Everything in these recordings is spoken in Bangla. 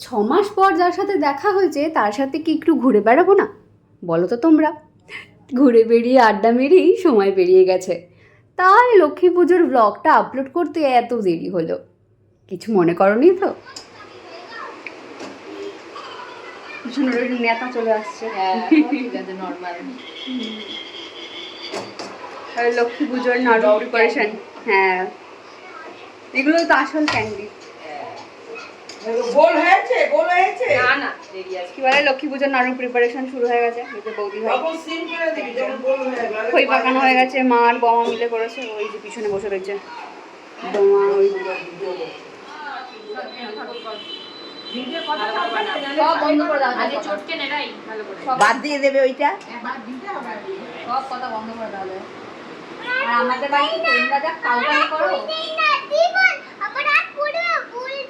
ছ মাস পর যার সাথে দেখা হয়েছে তার সাথে কি একটু ঘুরে বেড়াবো না? বলো তো তোমরা। ঘুরে বেরিয়ে আড্ডা মেরেই সময় পেরিয়ে গেছে। তাই লক্ষ্মী পুজোর ব্লগটা আপলোড করতে এত দেরি হলো। কিছু মনে করনি তো? নেতা চলে আসছে। হ্যাঁ লক্ষ্মী পুজোর নাড়ু প্রিপারেশন হ্যাঁ। এগুলো তো আসল ক্যান্ডি গোল হয়েছে গোল হয়েছে। না না দেরি আছে। কি বলে লক্ষ্মী পুজোর প্রিপারেশন শুরু হয়ে গেছে এই বৌদি ভাই সিম করে দিবি যখন গোল হয়ে যাবে খই পাকানো হয়ে গেছে মা আর বাবা মিলে করেছে ওই যে পিছনে বসে রয়েছে বোমা ওই সব বন্ধ করে দাও। আগে চটকে নেড়াই ভালো করে। বাদ দিয়ে দেবে ওইটা? সব কথা বন্ধ করে দাও আর আমাদের বাড়িতে তোমরা যা কাউকাই করো। আর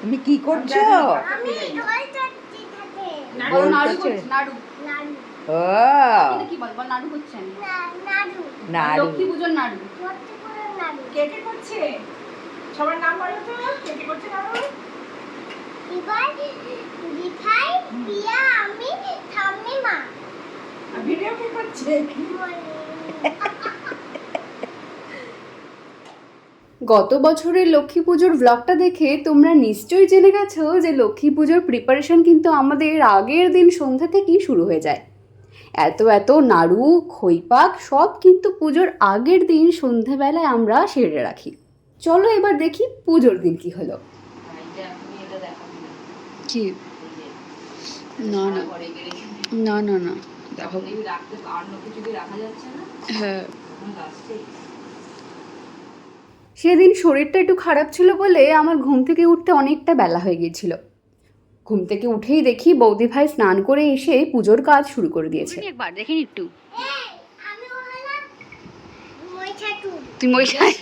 তুমি কি করছ? নাড়ু নাড়ু করছে নাড়ু। ও। কি বল বল নাড়ু করছেন নাড়ু। পুজোর নাড়ু। কে কে করছে? সবার নাম বলো তো। কে কে করছে নাম আর ভিডিও কে করছে? গত বছরের লক্ষ্মী পুজোর ব্লগটা দেখে তোমরা নিশ্চয়ই জেনে গেছো যে লক্ষ্মী পুজোর প্রিপারেশন কিন্তু আমাদের আগের দিন সন্ধ্যা থেকেই শুরু হয়ে যায়। এত এত নাড়ু খৈপাক সব কিন্তু পুজোর আগের দিন সন্ধ্যাবেলায় আমরা সেরে রাখি। চলো এবার দেখি পুজোর দিন কি হলো। এইটা আপনি এটা দেখাবি না কি? না না। না না না। যখন এই রাখতে আর কিছু কি রাখা যাচ্ছে না? হ্যাঁ। সেদিন শরীরটা একটু খারাপ ছিল বলে আমার ঘুম থেকে উঠতে অনেকটা বেলা হয়ে গিয়েছিল। ঘুম থেকে উঠেই দেখি বৌদি ভাই স্নান করে এসে পুজোর কাজ শুরু করে দিয়েছে। একবার দেখিনি একটু। তুই মহিষাস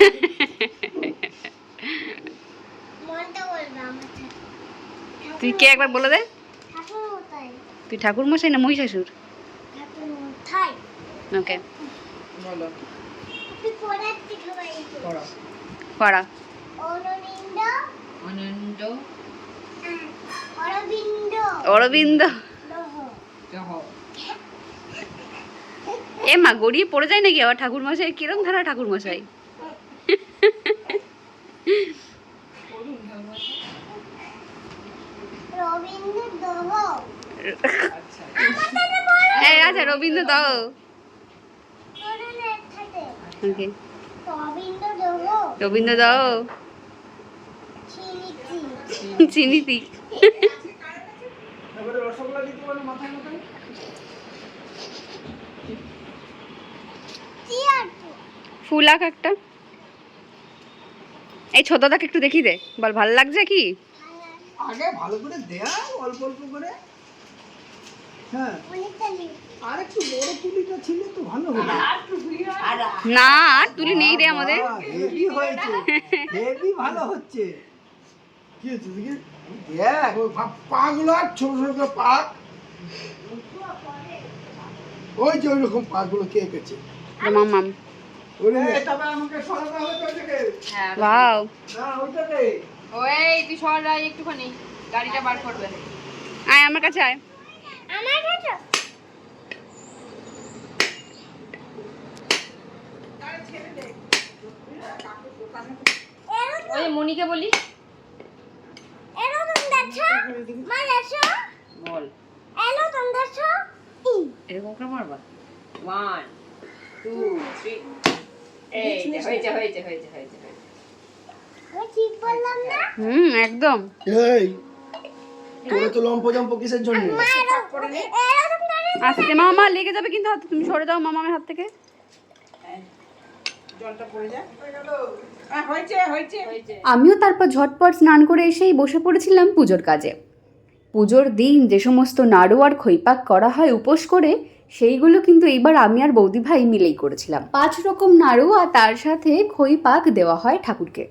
তুই কে একবার বলে দে? তুই ঠাকুর মশাই না মহিষাসুর? ওকে। বলো করো। অরবিন্দ। এ মা গড়িয়ে পড়ে যায় নাকি আবার ঠাকুর মশাই কিরম ধারা ঠাকুর মশাই হ্যাঁ আচ্ছা রবীন্দ্র দাও ওকে। রবীন্দ্র দাও। চিনি দি। ফুল আঁক একটা। এই ছোটদাকে একটু দেখি দে। বল, ভালো লাগছে কি? আগে ভালো করে দেয়া, অল্প অল্প করে। হ্যাঁ। আর একটু বড় তুলিটা ছিল তো ভালো হতো। না আর তুলি নেই রে আমাদের। হেভি হয়েছে। হেভি ভালো হচ্ছে। কি হচ্ছে দেখি? দেখ পাগুলো আর ছোট ছোট ওই যে ওই রকম পাগুলো কে এঁকেছে? মাম মাম ওই তবে আমাকে সরাতে হবে তো ওইটাকে। হ্যাঁ। ওয়াও। ওই তুই একটুখানি। গাড়িটা বার করবে। আয় আমার কাছে আয়। ওই মনিকে বলি। বল। এরকম করে মারবা? ওয়ান টু থ্রি এই হয়েছে হয়েছে হয়েছে। হয়েছে হয়েছে হুম একদম। এই। তোরা তো লম্প জম্প কিসের জন্য? আস্তে মামা লেগে যাবে কিন্তু হাতে। তুমি সরে দাও মামামের হাত থেকে। জলটা পড়ে যায় হয়েছে হয়েছে হয়েছে। আমিও তারপর ঝটপট স্নান করে এসেই বসে পড়েছিলাম পুজোর কাজে। পুজোর দিন যে সমস্ত নাড়ু আর খৈপাক করা হয় উপোস করে সেইগুলো কিন্তু এইবার আমি আর বৌদি ভাই মিলেই করেছিলাম। পাঁচ রকম নাড়ু আর তার সাথে খৈপাক দেওয়া হয় ঠাকুরকে।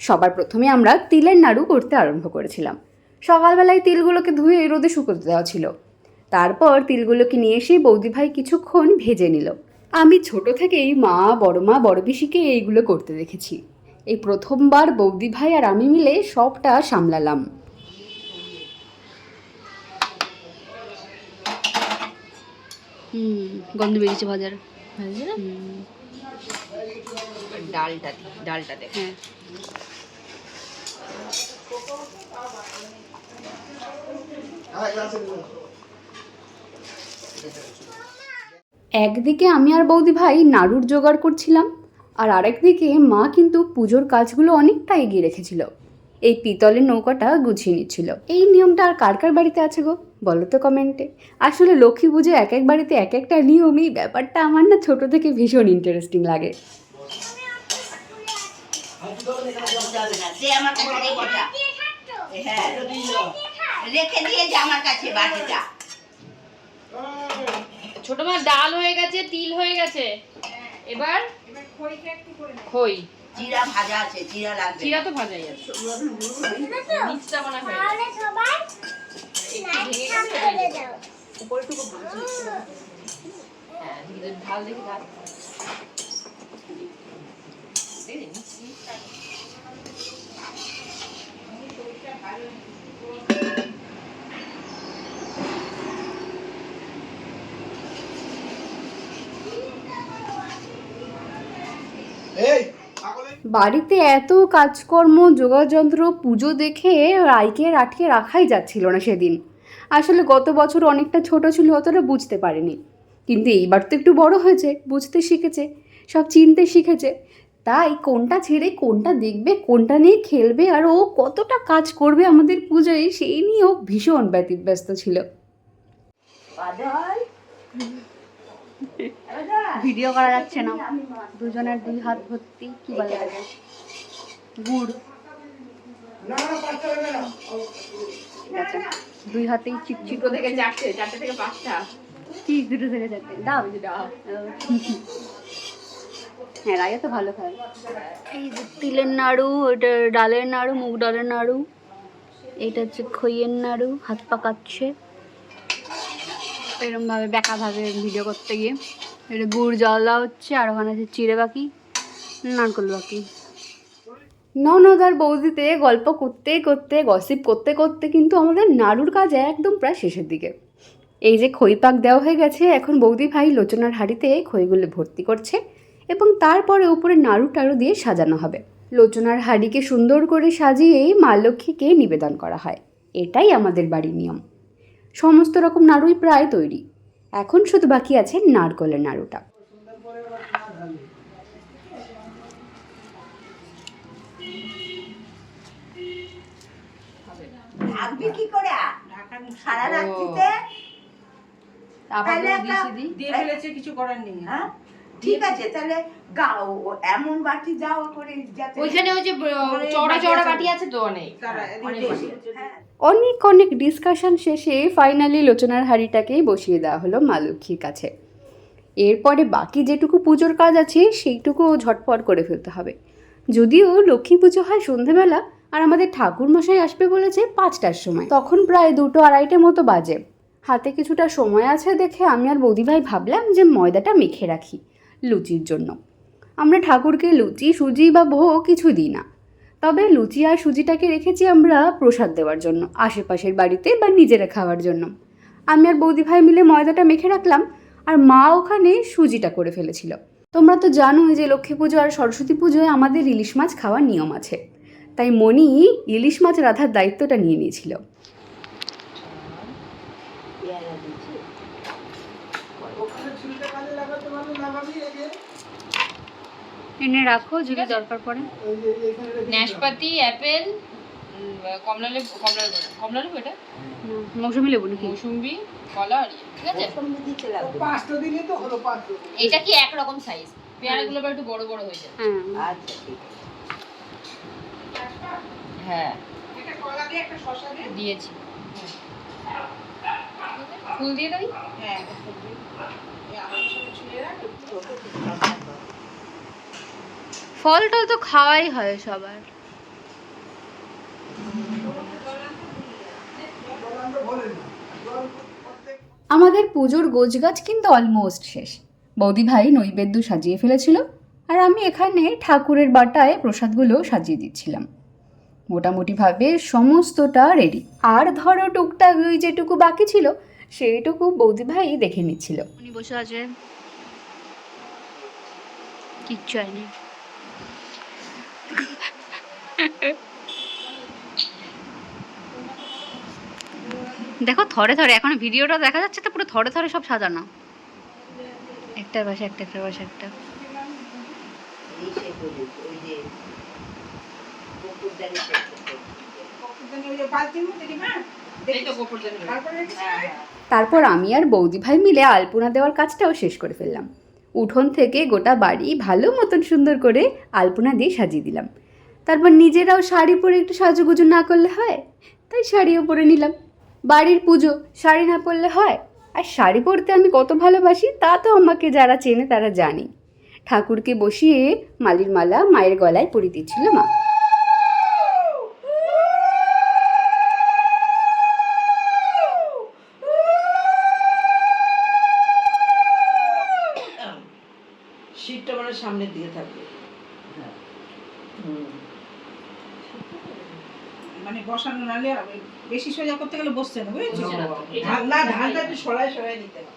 সবার প্রথমে আমরা তিলের নাড়ু করতে আরম্ভ করেছিলাম। সকালবেলায় তিলগুলোকে ধুয়ে রোদে শুকোতে দেওয়া ছিল। তারপর তিলগুলোকে নিয়ে এসে বৌদি ভাই কিছুক্ষণ ভেজে নিল। আমি ছোট থেকেই মা বড় মা বড় পিসিকে এইগুলো করতে দেখেছি। এই প্রথমবার বৌদি ভাই আর আমি মিলে সবটা সামলালাম। হুম গন্ধ বেরিয়েছে ভাজার ডালটা ডালটা দেখ হ্যাঁ। একদিকে আমি আর বৌদি ভাই নাড়ুর জোগাড় করছিলাম, আর আরেকদিকে মা কিন্তু পুজোর কাজগুলো অনেকটা এগিয়ে রেখেছিল। এই পিতলের নৌকাটা গুছিয়ে নিচ্ছিল। এই নিয়মটা আর কার কার বাড়িতে আছে গো, বলো তো কমেন্টে। আসলে লক্ষ্মী পুজো এক এক বাড়িতে এক একটা নিয়ম এই ব্যাপারটা আমার না ছোট থেকে ভীষণ ইন্টারেস্টিং লাগে। হ্যাঁ রেখে দিয়ে যে আমার কাছে বাটিটা। ছোট মা ডাল হয়ে গেছে তিল হয়ে গেছে। এবার খই। জিরা ভাজা আছে জিরা লাগবে। চিরা তো ভাজাই আছে। মনে হয়ে। ভাজা। হ্যাঁ ঢাল দেখি ঢাল। দেখি। এই পাগলের বাড়িতে এত কাজকর্ম, যোগাযন্ত্র, পুজো দেখে রাইকে আটকে রাখাই যাচ্ছিল না সেদিন। আসলে গত বছর অনেকটা ছোট ছিল অতটা বুঝতে পারেনি। কিন্তু এইবার তো একটু বড় হয়েছে, বুঝতে শিখেছে, সব চিনতে শিখেছে। তাই কোনটা ছেড়ে কোনটা দেখবে, কোনটা নিয়ে খেলবে আর ও কতটা কাজ করবে আমাদের পুজোয়, সেই নিয়ে ও ভীষণ ব্যতিব্যস্ত ছিল। ভিডিও করা যাচ্ছে না। দুজনের দুই হাত ভর্তি, কি গুড়। দুই হাতেই চিকচিক থেকে চারটে চারটে থেকে পাঁচটা। কি, দুটো থেকে দাও দাও। হ্যাঁ রাগে তো ভালো খায়। এই যে তিলের নাড়ু, ওইটা ডালের নাড়ু, মুগ ডালের নাড়ু, এটা হচ্ছে খইয়ের নাড়ু, হাত পাকাচ্ছে এরমভাবে বেকাভাবে ভিডিও করতে গিয়ে। এটা গুড় জল দেওয়া হচ্ছে, আর ওখানে আছে চিড়ে বাকি নারকল বাকি ননদ আর বৌদিতে গল্প করতে করতে গসিপ করতে করতে কিন্তু আমাদের নাড়ুর কাজ একদম প্রায় শেষের দিকে। এই যে খই পাক দেওয়া হয়ে গেছে, এখন বৌদি ভাই লোচনার হাঁড়িতে খইগুলো ভর্তি করছে। এবং তারপরে উপরে নাড়ু টাড়ু দিয়ে সাজানো হবে। লোচনার হাড়িকে সুন্দর করে সাজিয়ে মা লক্ষ্মীকে নিবেদন করা হয়। এটাই আমাদের বাড়ির নিয়ম। সমস্ত রকম নাড়ুই প্রায় তৈরি। এখন শুধু বাকি আছে নারকলের নাড়ুটা। থাকবি কি করে? সারা রাত্রিতে? তাহলে একটা- দিয়ে ফেলেছে কিছু করার নেই। হ্যাঁ? ঠিক আছে তাহলে গাও এমন বাটি যাও করে যাতে ওইখানে ওই যে চড়া চড়া বাটি আছে। তো অনেক। আছে। হ্যাঁ অনেক অনেক ডিসকাশন শেষে ফাইনালি লোচনার হাঁড়িটাকেই বসিয়ে দেওয়া হলো মা লক্ষ্মীর কাছে। এরপরে বাকি যেটুকু পুজোর কাজ আছে সেইটুকু ঝটপট করে ফেলতে হবে। যদিও লক্ষ্মী পুজো হয় সন্ধেবেলা আর আমাদের ঠাকুর মশাই আসবে বলেছে পাঁচটার সময়। তখন প্রায় দুটো আড়াইটে মতো বাজে। হাতে কিছুটা সময় আছে দেখে আমি আর বৌদিভাই ভাবলাম যে ময়দাটা মেখে রাখি। লুচির জন্য। আমরা ঠাকুরকে লুচি, সুজি বা ভোগ কিছু দিই না। তবে লুচি আর সুজিটাকে রেখেছি আমরা প্রসাদ দেওয়ার জন্য, আশেপাশের বাড়িতে বা নিজেরা খাওয়ার জন্য। আমি আর বৌদি ভাই মিলে ময়দাটা মেখে রাখলাম আর মা ওখানে সুজিটা করে ফেলেছিল। তোমরা তো জানোই যে লক্ষ্মী পুজো আর সরস্বতী পুজোয় আমাদের ইলিশ মাছ খাওয়ার নিয়ম আছে। তাই মনি ইলিশ মাছ রাধার দায়িত্বটা নিয়ে নিয়েছিল পেয়ারা দিচ্ছি ওখানে ছিলতে কাজে লাগাতে পারলে লাগাবি এই যে এনে রাখো যদি দরকার পড়ে। নাশপাতি অ্যাপেল কমলা লেবু কমলা লেবু কমলা লেবু এটা? মৌসুমি লেবু নাকি? মৌসুম্বি কলা আর ইয়ে, ঠিক আছে? পাঁচটা দিলে তো হলো পাঁচটা এটা কি এক রকম সাইজ পেয়ারাগুলো আবার একটু বড় বড় হয়ে যায় হ্যাঁ। আচ্ছা ঠিক হ্যাঁ। দিয়েছি। ফুল দিয়ে দেয় হ্যাঁ এই আমার সঙ্গে ছুঁয়ে রাখ। ছোট ফল টল তো খাওয়াই হয় সবার। আমাদের পুজোর গোছগাছ কিন্তু অলমোস্ট শেষ। বৌদি ভাই নৈবেদ্য সাজিয়ে ফেলেছিল আর আমি এখানে ঠাকুরের বাটায় প্রসাদগুলো সাজিয়ে দিচ্ছিলাম। মোটামুটিভাবে সমস্তটা রেডি আর ধরো টুকটাক ওই যেটুকু বাকি ছিল সেইটুকু বৌদি ভাই দেখে নিচ্ছিল। উনি বসে আছেন কিচ্ছু হয়নি। দেখো থরে থরে এখন ভিডিওটা দেখা যাচ্ছে তো পুরো থরে থরে সব সাজানো। একটার পাশে একটা একটার পাশে একটা। তারপর আমি আর বৌদি ভাই মিলে আলপনা দেওয়ার কাজটাও শেষ করে ফেললাম। উঠোন থেকে গোটা বাড়ি ভালো মতন সুন্দর করে আলপনা দিয়ে সাজিয়ে দিলাম। তারপর নিজেরাও শাড়ি পরে একটু সাজুগুজু না করলে হয়, তাই শাড়িও পরে নিলাম। বাড়ির পুজো, শাড়ি না পরলে হয়? আর শাড়ি পরতে আমি কত ভালোবাসি, তা তো আমাকে যারা চেনে তারা জানে। ঠাকুরকে বসিয়ে মালির মালা মায়ের গলায় পরিয়ে দিচ্ছিল মা শীতটা মানে সামনের দিকে থাকবে হ্যাঁ হুম মানে হবে। বেশি সোজা করতে গেলে বসছে না বুঝেছ না ঢালটা একটু সরাই সরাই নিতে হবে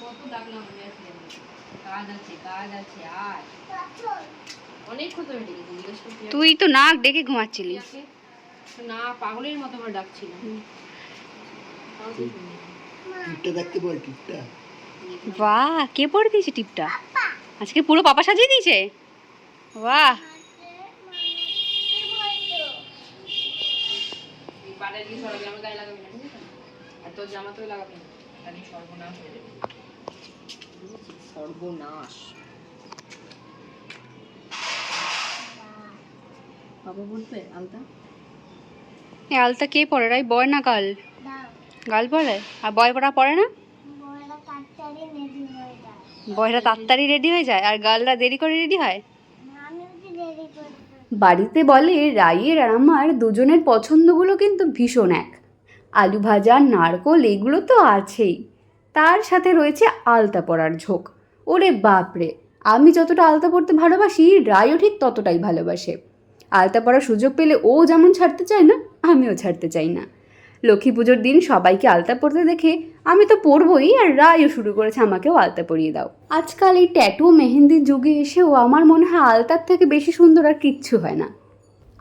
কত কাজ আছে কাজ আছে আয় অনেকক্ষণ ধরে ডেকেছি জিজ্ঞেস করতে তুই তো নাক ডেকে ঘুমাচ্ছিলি না পাগলের মতো আমার টিপটা দেখতে টিপটা। বাহ কে পরে দিয়েছে টিপটা? আজকে পুরো পাপা সাজিয়ে দিয়েছে? বাহ। সর্বনাশ যাবে বুঝেছিস? সর্বনাশ বাবা বলবে আলতা? এ আলতা কে পরে? রাই বয় না গাল গাল পরে? আর বয় পড়া পরে না? বয়রা তাড়াতাড়ি রেডি হয়ে যায়? আর গালরা দেরি করে রেডি হয়? বাড়িতে বলে, রাইয়ের আর আমার দুজনের পছন্দগুলো কিন্তু ভীষণ এক। আলু ভাজা, নারকোল, এগুলো তো আছেই। তার সাথে রয়েছে আলতা পরার ঝোঁক। ওরে বাপরে, আমি যতটা আলতা পরতে ভালোবাসি রায়ও ঠিক ততটাই ভালোবাসে। আলতা পরার সুযোগ পেলে ও যেমন ছাড়তে চায় না, আমিও ছাড়তে চাই না। লক্ষ্মী পুজোর দিন সবাইকে আলতা পরতে দেখে, আমি তো পরবই আর রায়ও শুরু করেছে, আমাকেও আলতা পরিয়ে দাও। আজকাল এই ট্যাটু মেহেন্দির যুগে এসেও আমার মনে হয় আলতার থেকে বেশি সুন্দর আর কিচ্ছু হয় না।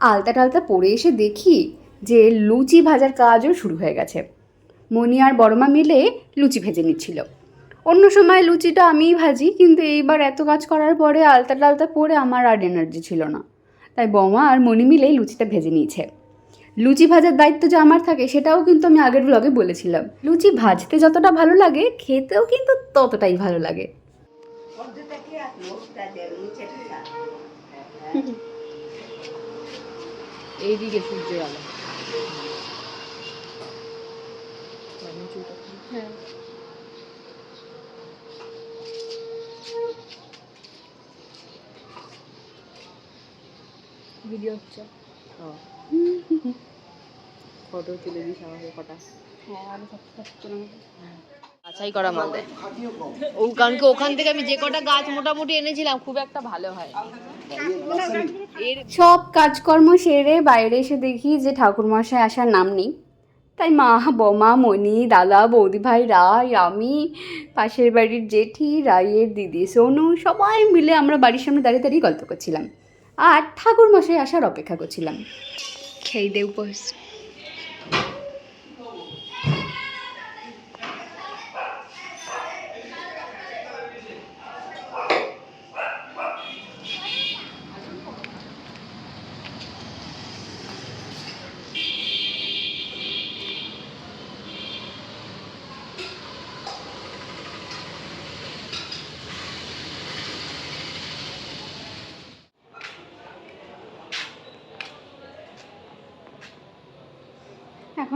আলতা টালতা পরে এসে দেখি যে লুচি ভাজার কাজও শুরু হয়ে গেছে। মনি আর বড়মা মিলে লুচি ভেজে নিচ্ছিল। অন্য সময় লুচিটা আমিই ভাজি, কিন্তু এইবার এত কাজ করার পরে আলতা টালতা পরে আমার আর এনার্জি ছিল না। তাই বৌমা আর মনি মিলে লুচিটা ভেজে নিয়েছে। লুচি ভাজার দায়িত্ব যে আমার থাকে সেটাও কিন্তু আমি আগের ব্লগে বলেছিলাম। লুচি ভাজতে যতটা ভালো লাগে খেতেও কিন্তু ততটাই ভালো লাগে। এইদিকে সূর্যের আলো। হ্যাঁ। ভিডিও হচ্ছে। ফটো তুলে দিস আমাকে কটা। বাছাই করা মাল। দেয় ও কারণ কি ওখান থেকে আমি যে কটা গাছ মোটামুটি এনেছিলাম খুব একটা ভালো হয়। এর সব কাজকর্ম সেরে বাইরে এসে দেখি যে ঠাকুরমশাই আসার নাম নেই। তাই মা বমা মণি দাদা বৌদি ভাই রায় আমি পাশের বাড়ির জেঠি রায়ের দিদি সোনু সবাই মিলে আমরা বাড়ির সামনে দাঁড়িয়ে দাঁড়িয়ে গল্প করছিলাম। আর ঠাকুরমশাই আসার অপেক্ষা করছিলাম। খেয়ে দে উপোস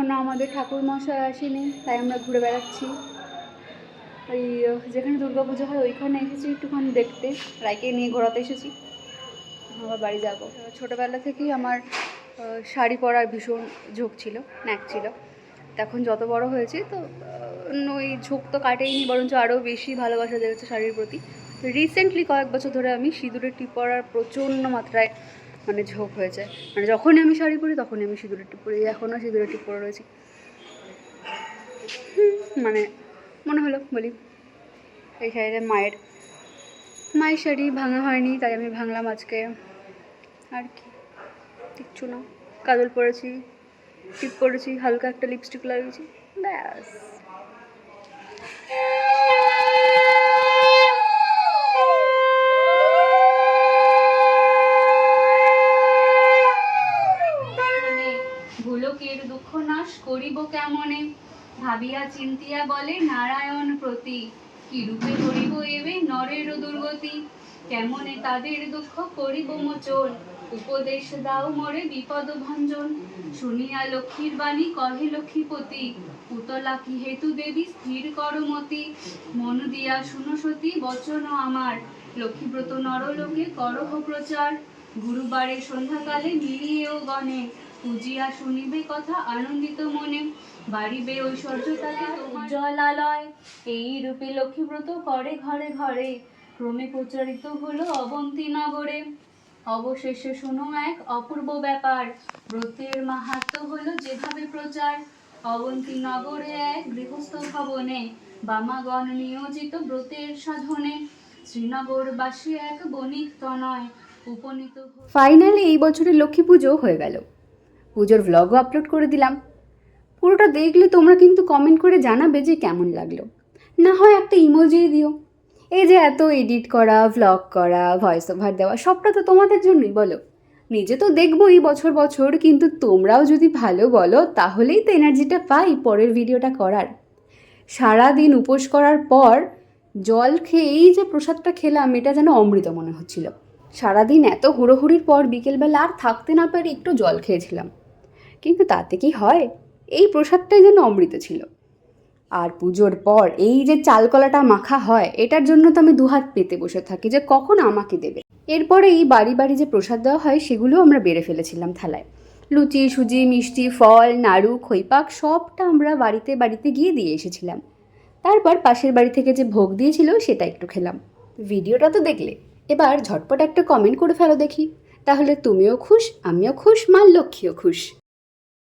এখনও আমাদের ঠাকুর মশাই আসেনি, তাই আমরা ঘুরে বেড়াচ্ছি। ওই, যেখানে দুর্গা পুজো হয় ওইখানে এসেছি একটুখানি দেখতে রাইকে নিয়ে ঘোরাতে এসেছি। আবার বাড়ি যাব। ছোটোবেলা থেকেই আমার শাড়ি পরার ভীষণ ঝোঁক ছিল, ন্যাক ছিল। এখন যত বড় হয়েছে তো ওই ঝোঁক তো কাটেইনি, বরঞ্চ আরও বেশি ভালোবাসা জেগেছে শাড়ির প্রতি। রিসেন্টলি কয়েক বছর ধরে আমি সিঁদুরের টিপ পরার প্রচণ্ড মাত্রায় মানে ঝোঁক হয়ে যায়। মানে যখনই আমি শাড়ি পরি, তখনই আমি সিঁদুরের টিপ পরি, এখনও সিঁদুরের টিপ পরে রয়েছি। মানে মনে হলো, বলি, এই শাড়িটা মায়ের। মায়ের শাড়ি ভাঙা হয়নি, তাই আমি ভাঙলাম আজকে। আর কি, কিচ্ছু না। কাজল পরেছি, টিপ পরেছি, হালকা একটা লিপস্টিক লাগিয়েছি, ব্যাস মনে ভুলকের দুঃখ নাশ করিব কেমনে? ভাবিয়া চিন্তিয়া বলে, নারায়ণ প্রতি কিরূপে করিব এবে নরের দুর্গতি? কেমনে তাদের দুঃখ করিব মোচন? উপদেশ দাও মরে বিপদ ভঞ্জন। শুনিয়া লক্ষ্মীর বাণী কহে লক্ষ্মীপতি, পুতলা কি হেতু দেবী, স্থির করমতি মন দিয়া শুনো সতী, বচন আমার। লক্ষ্মীব্রত নরলোকে করহ প্রচার। গুরুবারে সন্ধ্যাকালে মিলিয়েও গণে। পূজিয়া শুনিবে কথা আনন্দিত মনে বাড়িবে ঐশ্বর্য তাকে উজ্জ্বল আলয় এই রূপে লক্ষ্মীব্রত করে ঘরে ঘরে। ক্রমে প্রচারিত হলো অবন্তী নগরে। অবশেষে শোনো এক অপূর্ব ব্যাপার ব্রতের মাহাত্ম হলো যেভাবে প্রচার। অবন্তী নগরে এক গৃহস্থ ভবনে বামাগণ নিয়োজিত ব্রতের সাধনে শ্রীনগরবাসী এক বণিক তনয় উপনীত ফাইনালি এই বছরের লক্ষ্মী পুজো হয়ে গেল। পুজোর ভ্লগও আপলোড করে দিলাম। পুরোটা দেখলে তোমরা কিন্তু কমেন্ট করে জানাবে যে কেমন লাগল। না হয় একটা ইমোজি দিও। এই যে এত এডিট করা ভ্লগ করা ভয়েস ওভার দেওয়া, সবটা তো তোমাদের জন্যই বলো। নিজে তো দেখবোই বছর বছর, কিন্তু তোমরাও যদি ভালো বলো, তাহলেই তো এনার্জিটা পাই পরের ভিডিওটা করার। সারা দিন উপোস করার পর জল খেয়েই যে প্রসাদটা খেলাম, এটা যেন অমৃত মনে হচ্ছিল। সারাদিন এত হুড়োহুড়ির পর বিকেলবেলা আর থাকতে না পেরে একটু জল খেয়েছিলাম। কিন্তু তাতে কি হয়? এই প্রসাদটাই যেন অমৃত ছিল। আর পুজোর পর এই যে চালকলাটা মাখা হয়, এটার জন্য তো আমি দুহাত পেতে বসে থাকি যে কখন আমাকে দেবে। এরপরে এই বাড়ি বাড়ি যে প্রসাদ দেওয়া হয় সেগুলো আমরা বেড়ে ফেলেছিলাম থালায়। লুচি, সুজি, মিষ্টি, ফল, নাড়ু, খৈপাক সবটা আমরা বাড়িতে বাড়িতে গিয়ে দিয়ে এসেছিলাম। তারপর পাশের বাড়ি থেকে যে ভোগ দিয়েছিল, সেটা একটু খেলাম। ভিডিওটা তো দেখলে। এবার ঝটপট একটা কমেন্ট করে ফেলো দেখি। তাহলে তুমিও খুশ, আমিও খুশ, মা লক্ষ্মীও খুশ।